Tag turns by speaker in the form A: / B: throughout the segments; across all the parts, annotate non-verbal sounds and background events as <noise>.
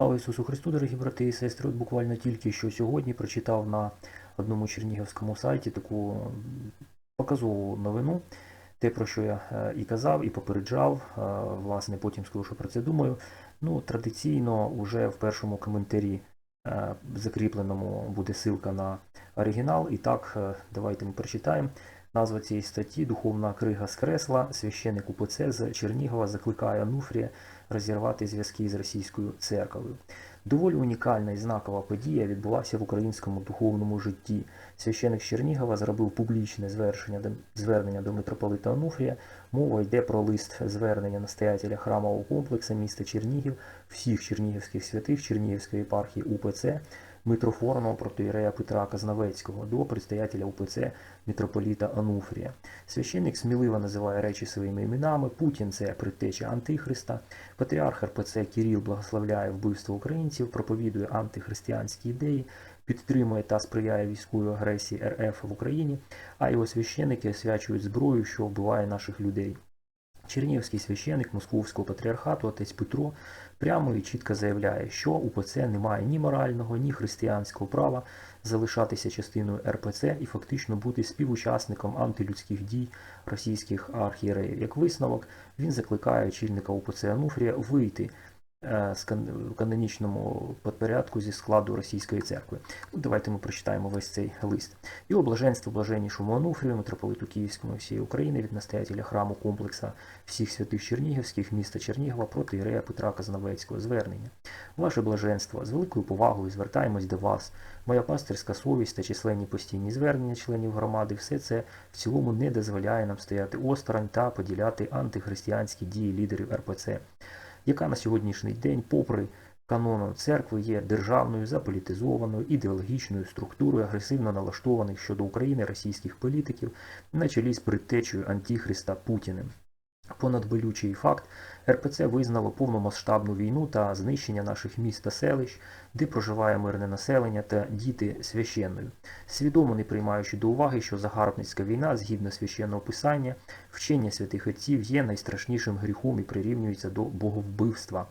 A: Слава Ісусу Христу, дорогі брати і сестри. От буквально тільки що сьогодні прочитав на одному чернігівському сайті таку показову новину. Те, про що я е, і казав, і попереджав, е, власне, потім скажу, що про це думаю. Ну, традиційно вже в першому коментарі е, закріпленому буде ссылка на оригінал. І так, давайте ми прочитаємо. Назва цієї статті Духовна крига з кресла. Священник УПЦ з Чернігова закликає Ануфрія розірвати зв'язки з російською церквою. Доволі унікальна і знакова подія відбулася в українському духовному житті. Священик Чернігова зробив публічне звернення до митрополита Ануфрія. Мова йде про лист звернення настоятеля храмового комплексу міста Чернігів, всіх чернігівських святих Чернігівської єпархії УПЦ, митрофорного протоірея Петра Казнавецького до предстоятеля УПЦ митрополіта Ануфрія. Священник сміливо називає речі своїми іменами. Путін це предтеча Антихриста. Патріарх РПЦ Кіріл благословляє вбивство українців, проповідує антихристиянські ідеї, підтримує та сприяє військовій агресії РФ в Україні, а його священники освячують зброю, що вбиває наших людей. Чернігівський священик Московського патріархату отець Петро прямо і чітко заявляє, що УПЦ не має ні морального, ні християнського права залишатися частиною РПЦ і фактично бути співучасником антилюдських дій російських архієреїв. Як висновок, він закликає очільника УПЦ Ануфрія вийти в канонічному порядку зі складу російської церкви. Ну, давайте ми прочитаємо весь цей лист. Його блаженство блаженнішому Ануфрію, митрополиту Київському всієї України від настоятеля храму комплекса всіх святих Чернігівських міста Чернігова проти Ірея Петра Казнавецького звернення. Ваше блаженство, з великою повагою звертаємось до вас. Моя пастирська совість та численні постійні звернення членів громади, все це в цілому не дозволяє нам стояти осторонь та поділяти антихристиянські дії лідерів РПЦ, яка на сьогоднішній день, попри канону церкви, є державною, заполітизованою, ідеологічною структурою агресивно налаштованих щодо України російських політиків на чолі з предтечею Антихриста Путіним. Понад болючий факт, РПЦ визнало повномасштабну війну та знищення наших міст та селищ, де проживає мирне населення та діти священною, свідомо не приймаючи до уваги, що загарбницька війна, згідно священного писання, вчення святих отців є найстрашнішим гріхом і прирівнюється до боговбивства.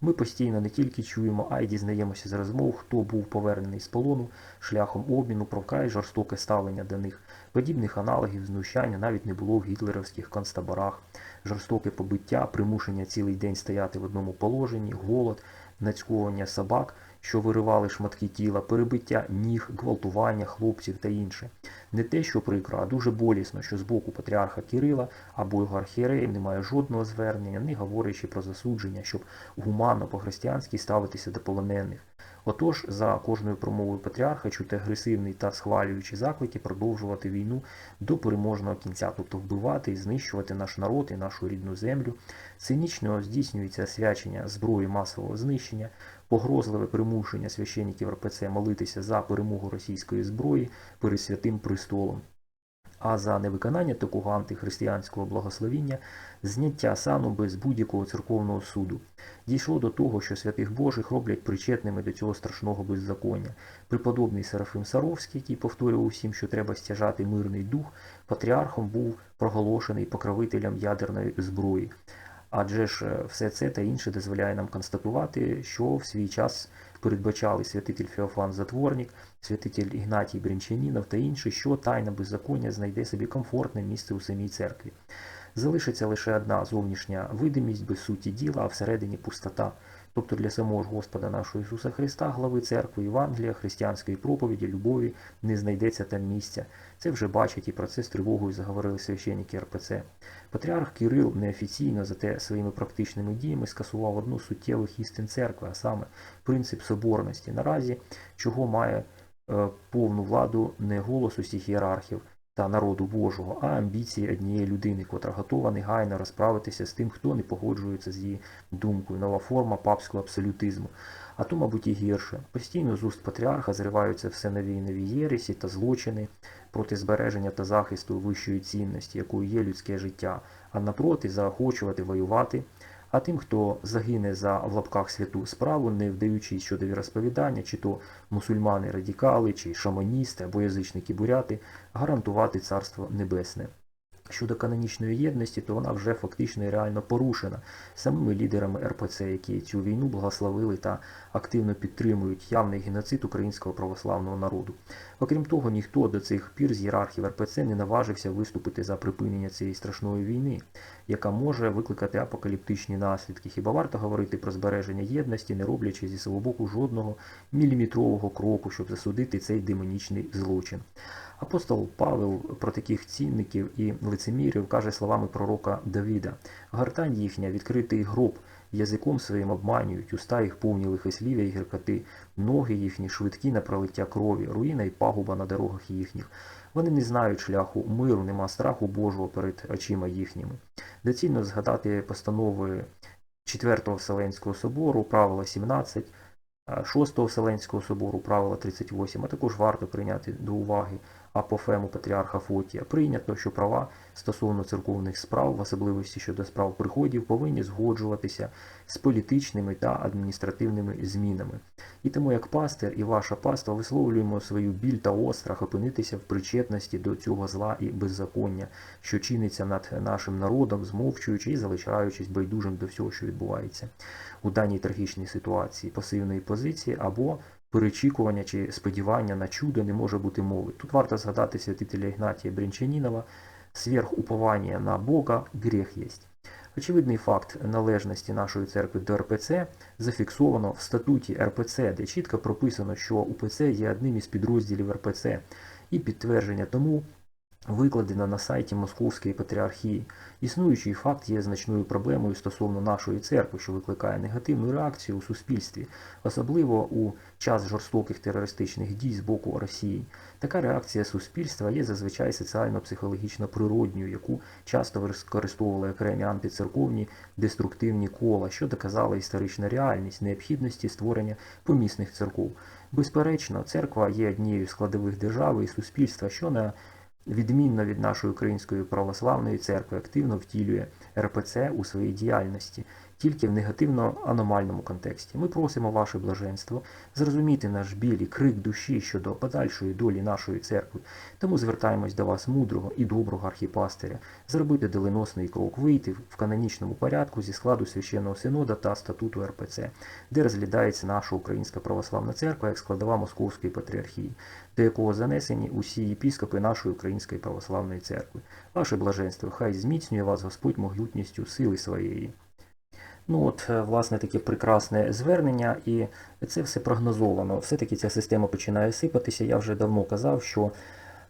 A: Ми постійно не тільки чуємо, а й дізнаємося з розмов, хто був повернений з полону шляхом обміну, про вкрай жорстоке ставлення до них. Подібних аналогів знущання навіть не було в гітлерівських концтаборах. Жорстоке побиття, примушення цілий день стояти в одному положенні, голод, нацькування собак, що виривали шматки тіла, перебиття ніг, гвалтування хлопців та інше. Не те, що прикро, а дуже болісно, що з боку патріарха Кирила або його архієреїв немає жодного звернення, не говорячи про засудження, щоб гуманно по-християнськи ставитися до полонених. Отож, за кожною промовою патріарха чути агресивний та схвалюючі заклики продовжувати війну до переможного кінця, тобто вбивати і знищувати наш народ і нашу рідну землю. Цинічно здійснюється свячення зброї масового знищення, погрозливе примушення священників РПЦ молитися за перемогу російської зброї перед святим престолом. А за невиконання такого антихристиянського благословіння зняття сану без будь-якого церковного суду. Дійшло до того, що святих Божих роблять причетними до цього страшного беззаконня. Преподобний Серафим Саровський, який повторював усім, що треба стяжати мирний дух, патріархом був проголошений покровителем ядерної зброї. Адже ж е, все це та інше дозволяє нам констатувати, що в свій час передбачали святитель Феофан Затворник, святитель Ігнатій Брінчанінов та інші, що тайна беззаконня знайде собі комфортне місце у самій церкві. Залишиться лише одна зовнішня видимість без суті діла, а всередині пустота. Тобто для самого ж Господа нашого Ісуса Христа, глави церкви, Євангелія, християнської проповіді, любові не знайдеться там місця. Це вже бачать і про це з тривогою заговорили священники РПЦ. Патріарх Кирил неофіційно, зате своїми практичними діями скасував одну з суттєвих істин церкви, а саме принцип соборності. Наразі чого має е, повну владу не голос усіх ієрархів та народу Божого, а амбіції однієї людини, котра готова негайно розправитися з тим, хто не погоджується з її думкою, нова форма папського абсолютизму. А то, мабуть, і гірше. Постійно з уст патріарха зриваються все нові і нові єресі та злочини проти збереження та захисту вищої цінності, якою є людське життя, а напроти заохочувати воювати. А тим, хто загине за в лапках святу справу, не вдаючись щодо віросповідання, чи то мусульмани-радікали, чи шаманісти або язичники буряти, гарантувати царство небесне. Щодо канонічної єдності, то вона вже фактично і реально порушена самими лідерами РПЦ, які цю війну благословили та активно підтримують явний геноцид українського православного народу. Окрім того, ніхто до цих пір з ієрархів РПЦ не наважився виступити за припинення цієї страшної війни, яка може викликати апокаліптичні наслідки. Хіба варто говорити про збереження єдності, не роблячи зі свого боку жодного міліметрового кроку, щоб засудити цей демонічний злочин? Апостол Павел про таких цінників і лицемірів каже словами пророка Давіда: Гартань їхня, відкритий гроб, язиком своїм обманюють, уста їх повні лихослів'я і гіркоти, ноги їхні швидкі на пролиття крові, руїна і пагуба на дорогах їхніх. Вони не знають шляху миру, нема страху Божого перед очима їхніми. Доцільно згадати постанови 4-го Вселенського собору, правила 17, 6-го Вселенського собору, правила 38, а також варто прийняти до уваги апофему патріарха Фотія. Прийнято, що права стосовно церковних справ, в особливості щодо справ приходів, повинні згоджуватися з політичними та адміністративними змінами. І тому як пастир і ваша паства висловлюємо свою біль та острах опинитися в причетності до цього зла і беззаконня, що чиниться над нашим народом, змовчуючи і залишаючись байдужим до всього, що відбувається у даній трагічній ситуації пасивної позиції або перечікування чи сподівання на чудо не може бути мови. Тут варто згадати святителя Ігнатія Брінчанінова, сверхуповання на Бога гріх єсть. Очевидний факт належності нашої церкви до РПЦ зафіксовано в статуті РПЦ, де чітко прописано, що УПЦ є одним із підрозділів РПЦ, і підтвердження тому викладено на сайті Московської патріархії. Існуючий факт є значною проблемою стосовно нашої церкви, що викликає негативну реакцію у суспільстві, особливо у час жорстоких терористичних дій з боку Росії. Така реакція суспільства є зазвичай соціально-психологічно природньою, яку часто використовували окремі антицерковні деструктивні кола, що доказала історична реальність необхідності створення помісних церков. Безперечно, церква є однією з складових держави і суспільства, що на відмінно від нашої української православної церкви, активно втілює РПЦ у своїй діяльності, тільки в негативно-аномальному контексті. Ми просимо ваше блаженство зрозуміти наш біль і крик душі щодо подальшої долі нашої церкви. Тому звертаємось до вас, мудрого і доброго архіпастиря, зробити доленосний крок, вийти в канонічному порядку зі складу священного синода та статуту РПЦ, де розглядається наша Українська православна церква як складова Московської патріархії, до якого занесені усі єпіскопи нашої Української православної церкви. Ваше блаженство, хай зміцнює вас Господь могутністю сили своєї. Ну от, е, власне, таке прекрасне звернення, і це все прогнозовано. Все-таки ця система починає сипатися. Я вже давно казав, що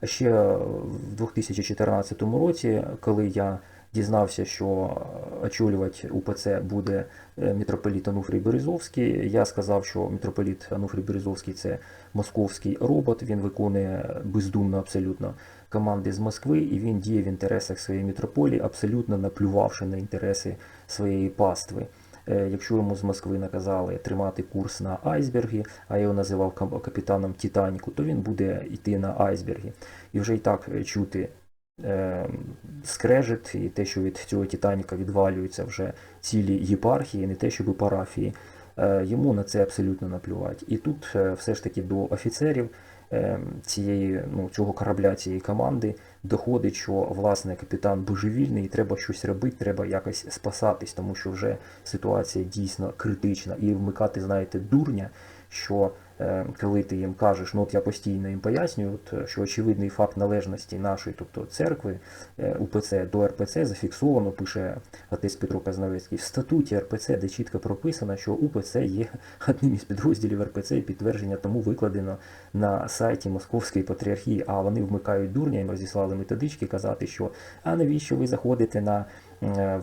A: ще в 2014 році, коли я дізнався, що очолювати УПЦ буде е, митрополіт Ануфрій Березовський, я сказав, що митрополіт Ануфрій Березовський це московський робот, він виконує бездумно абсолютно команди з Москви, і він діє в інтересах своєї мітрополії, абсолютно наплювавши на інтереси своєї пастви. Е, якщо йому з Москви наказали тримати курс на айсберги, а я його називав капітаном Титаніку, то він буде йти на айсберги. І вже і так чути е, скрежет, і те, що від цього Титаніка відвалюються вже цілі єпархії, не те, щоб парафії. Е, йому на це абсолютно наплювати. І тут все ж таки до офіцерів цієї, ну, цього корабля, цієї команди доходить, що власне капітан божевільний, і треба щось робити, треба якось спасатись, тому що вже ситуація дійсно критична. І вмикати, знаєте, дурня, що Е, коли ти їм кажеш, ну от я постійно їм пояснюю, от, е, що очевидний факт належності нашої, тобто церкви е, УПЦ до РПЦ зафіксовано, пише отець Петро Казновецький, в статуті РПЦ, де чітко прописано, що УПЦ є одним із підрозділів РПЦ, і підтвердження тому викладено на сайті Московської патріархії, а вони вмикають дурня, їм розіслали методички казати, що а навіщо ви заходите на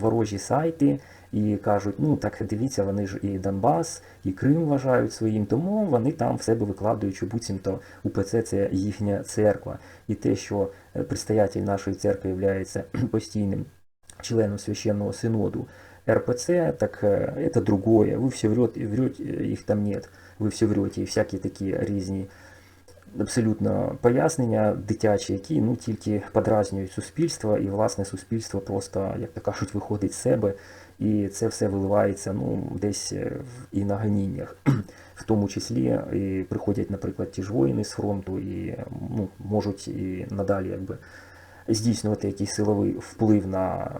A: ворожі сайти? І кажуть, ну так дивіться, вони ж і Донбас, і Крим вважають своїм, тому вони там в себе викладають, що буцімто УПЦ це їхня церква. І те, що е, предстоятель нашої церкви є <clears throat> постійним членом священного синоду РПЦ, так е, це другое. Ви все врете, врете, їх там нет. Ви все врете, і всякі такі різні. Абсолютно пояснення дитячі, які ну тільки подразнюють суспільство, і власне суспільство просто, як то кажуть, виходить з себе і це все виливається ну, десь е, і на ганіннях. <clears throat> В тому числі і приходять, наприклад, ті ж воїни з фронту і ну, можуть і надалі якби здійснювати якийсь силовий вплив на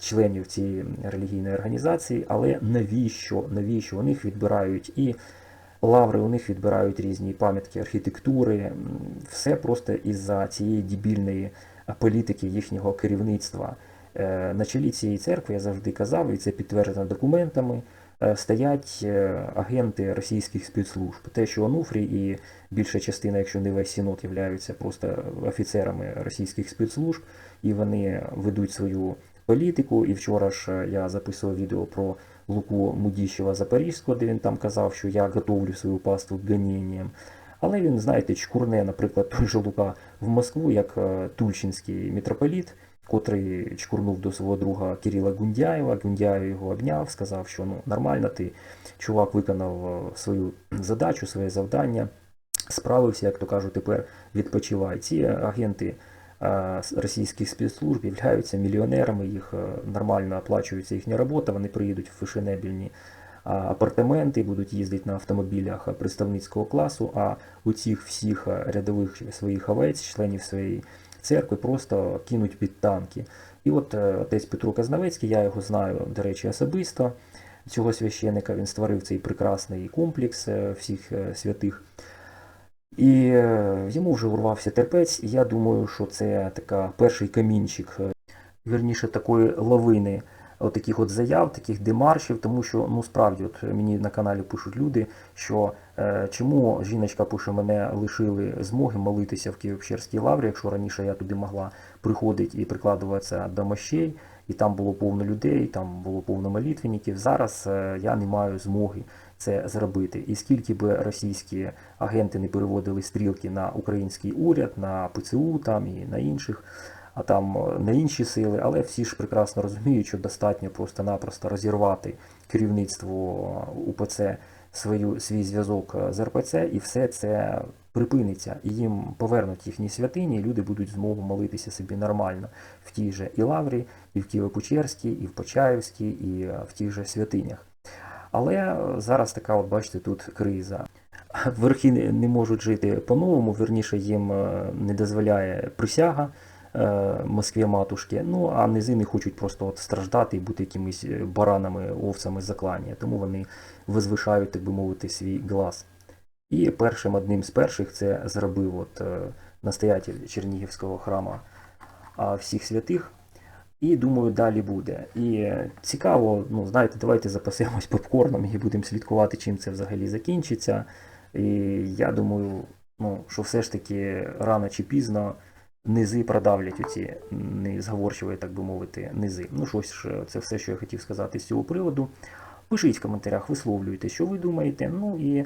A: членів цієї релігійної організації, але навіщо? Навіщо? У них відбирають і лаври, у них відбирають різні пам'ятки архітектури, все просто із-за цієї дебільної політики їхнього керівництва. Е, На чолі цієї церкви я завжди казав, і це підтверджено документами. е, Стоять е, агенти російських спецслужб. Те, що Онуфрій і більша частина, якщо не весь сінод, являються просто офіцерами російських спецслужб, і вони ведуть свою політику. І вчора ж я записував відео про Луку Мудіщева Запорізького, де він там казав, що я готовлю свою паству к гонінням. Але він, знаєте, чкурне, наприклад, <laughs> той же Лука в Москву, як Тульчинський митрополіт, котрий чкурнув до свого друга Кирила Гундяєва. Гундяєв його обняв, сказав, що ну нормально, ти чувак виконав е, свою <clears throat> задачу, своє завдання, справився, як то кажуть, тепер відпочивай. Ці агенти е, російських спецслужб являються мільйонерами, їх е, нормально оплачується їхня робота, вони приїдуть в фешенебельні апартаменти, будуть їздити на автомобілях представницького класу, а у цих всіх рядових своїх овець, членів своєї церкви, просто кинуть під танки. І от е, отець Петро Казнавецький, я його знаю, до речі, особисто. Цього священика він створив цей прекрасний комплекс е, всіх е, святих. І йому вже урвався терпець, і я думаю, що це така перший камінчик, верніше такої лавини от таких от заяв, таких демаршів, тому що ну справді, от мені на каналі пишуть люди, що е, чому жіночка пише, мене лишили змоги молитися в Києво-Печерській лаврі, якщо раніше я туди могла приходити і прикладуватися до мощей, і там було повно людей, там було повно молитвенників. Зараз е, я не маю змоги це зробити. І скільки би російські агенти не переводили стрілки на український уряд, на ПЦУ там і на інших, а там е, на інші сили, але всі ж прекрасно розуміють, що достатньо просто-напросто розірвати керівництво УПЦ свою, свій зв'язок е, з РПЦ, і все це припиниться, і їм повернуть їхні святині, і люди будуть змогу молитися собі нормально в тій же і Лаврі, і в Києво-Печерській, і в Почаївській, і е, в тих же святинях. Але е, зараз така, от бачите, тут криза. Верхи не не можуть жити по-новому, верніше їм е, не дозволяє присяга е, Москві матушки. Ну а низи не хочуть просто от страждати і бути якимись е, баранами, овцями заклання. Тому вони возвишають, так би мовити, свій глас. І першим одним з перших це зробив от, е, настоятель Чернігівського храму всіх святих. І думаю, далі буде. І е, цікаво, ну знаєте, давайте запасемось попкорном і будемо слідкувати, чим це взагалі закінчиться. І я думаю, ну, що все ж таки рано чи пізно низи продавлять оці незговорчиві, так би мовити, низи. Ну, щось ж, це все, що я хотів сказати з цього приводу. Пишіть в коментарях, висловлюйте, що ви думаєте. Ну і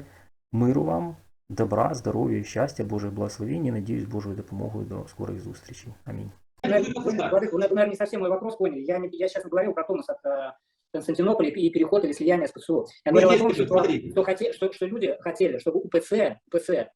A: миру вам, добра, здоров'я, щастя, Божих благословень. Надіюсь, Божою допомогою до скорих зустрічей. Амінь.
B: Владыка, Владыка, вы, наверное, не совсем мой вопрос поняли. Я, не- я сейчас говорил про Томас от э, Константинополя и переход или слияние с ПСО. Я
C: Ну,
B: говорил о
C: есть
B: том,
C: люди,
B: что,
C: смотрите.
B: что, хоте- что, что люди хотели, чтобы УПЦ, УПЦ э,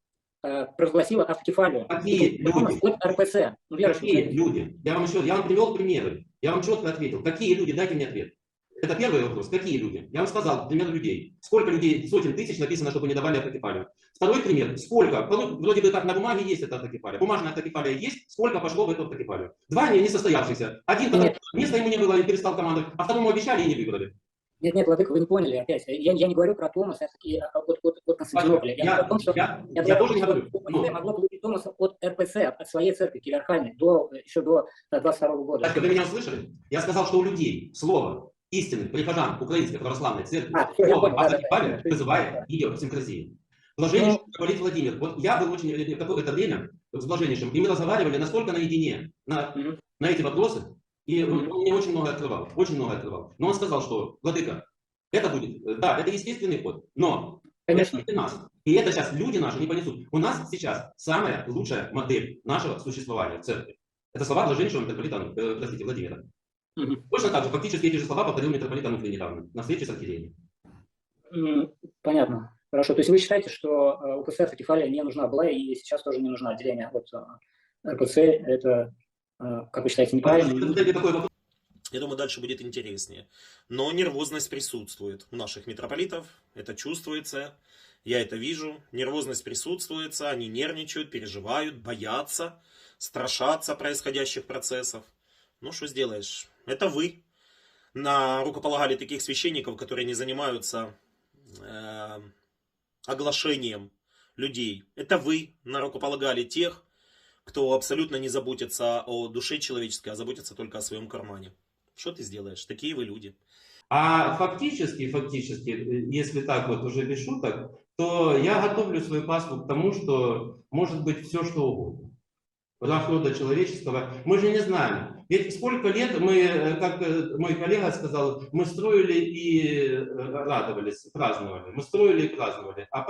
B: провозгласила автокефалию.
C: Какие люди?
B: от РПЦ. Ну, верующие
C: Какие
B: люди.
C: Я вам еще, я вам привел примеры. Я вам четко ответил. Какие люди? Дайте мне ответ. Это первый вопрос. Какие люди? Я вам сказал пример людей. Сколько людей, сотен тысяч написано, чтобы не давали автокефалию. Второй пример. Сколько? Ну, Вроде бы как на бумаге есть эта автокефалия. Бумажная автокефалия есть. Сколько пошло в эту автокефалию? Два не несостоявшихся. Один, который
B: Нет.
C: места ему не было и перестал командовать, а второму обещали и не выбрали.
B: Нет, нет, Владыка, вы не поняли опять. Я, я не говорю про Томаса и а, от, от, от Константинополя. Я,
C: Я,
B: о том, что
C: я,
B: я,
C: я тоже не говорю.
B: что
C: Ну,
B: УПЦ могло получить Томаса от РПЦ, от своей церкви кириархальной, до, еще до э, 22 года.
C: Батька, вы меня услышали? Я сказал, что у людей слово истины, прихожан Украинской Православной Церкви,
B: А, всё, я
C: слово
B: да, да,
C: автокефалия
B: да.
C: вызывает идиосинкразии. Блаженнейший
B: Ну.
C: говорит Владимир, вот я был очень э, какое-то время с Блаженнейшим, и мы разговаривали настолько наедине на,
B: Мгм.
C: на эти вопросы, и он мне очень много открывал, очень много открывал. Но он сказал, что, Владыка, это будет, э, да, это естественный ход, но
B: Конечно.
C: это нас. И это сейчас люди наши не понесут. У нас сейчас самая лучшая модель нашего существования в церкви. Это слова блаженнейшего митрополита, э, простите, Владимира.
B: Мгм.
C: Точно так же, фактически эти же слова повторил митрополит Ануфрий недавно, на встрече с архиереем.
B: Понятно. Хорошо. То есть вы считаете, что э, УПЦ автокефалия не нужна была и сейчас тоже не нужна отделение от э, РПЦ? Это, как вы считаете, неправильно?
D: Я думаю, дальше будет интереснее. Но нервозность присутствует у наших митрополитов, это чувствуется, я это вижу. Нервозность присутствует, они нервничают, переживают, боятся страшатся происходящих процессов. Ну, что сделаешь? Это вы на рукополагали таких священников, которые не занимаются э, оглашением людей. Это вы на рукополагали тех, кто абсолютно не заботится о душе человеческой, а заботится только о своем кармане. Что ты сделаешь? Такие вы люди.
C: А фактически, фактически, если так вот уже без шуток, то я готовлю свою паству к тому, что может быть все что угодно. Рода человеческого. Мы же не знаем. Ведь сколько лет мы, как э, мой коллега сказал, мы строили и э, радовались, праздновали. Мы строили и праздновали. А